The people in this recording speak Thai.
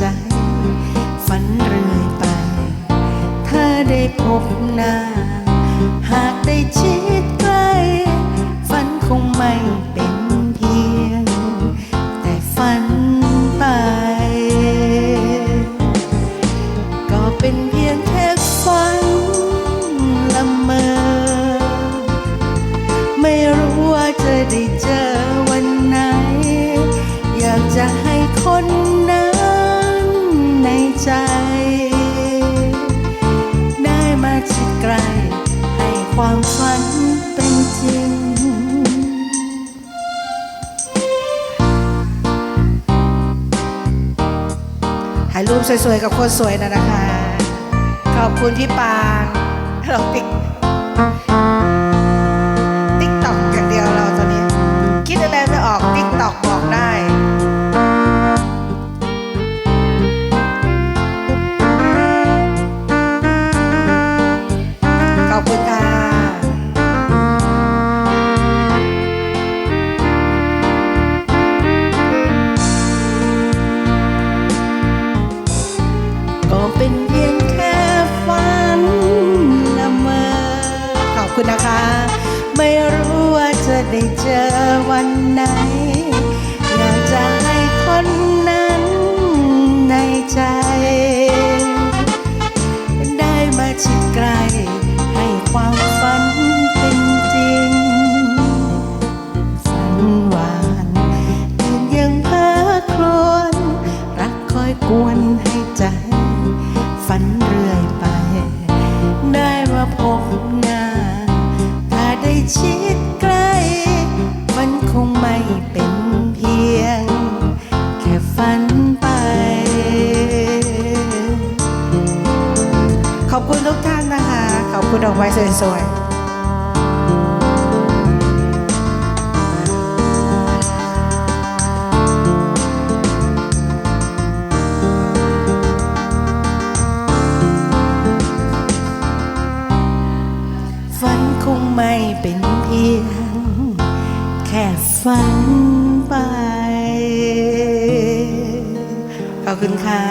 จ ฝันเรื่อยไป ถ้าได้พบหน้า หากได้ชิดใกล้ ฝันคงไม่เป็น ไกลให้ความฝันเป็นจริงถ่ายรูปสวยๆกับคนสวยนะนะคะ ขอบคุณพี่ปางเราติ๊ก คุณนะคะ ไม่รู้ว่าจะได้เจอวันไหน อยากจะให้คนนั้นในใจ ได้มาชิดไกล ให้ความฝันเป็นจริงฝันหวานยืนยังเพ้อครวญรักคอยกวนให้ใจ ฝันเรื่อยไป คุณดอกไม้สวยๆฝันคงไม่เป็นเพียง แค่ฝันไป ขอบคุณค่ะ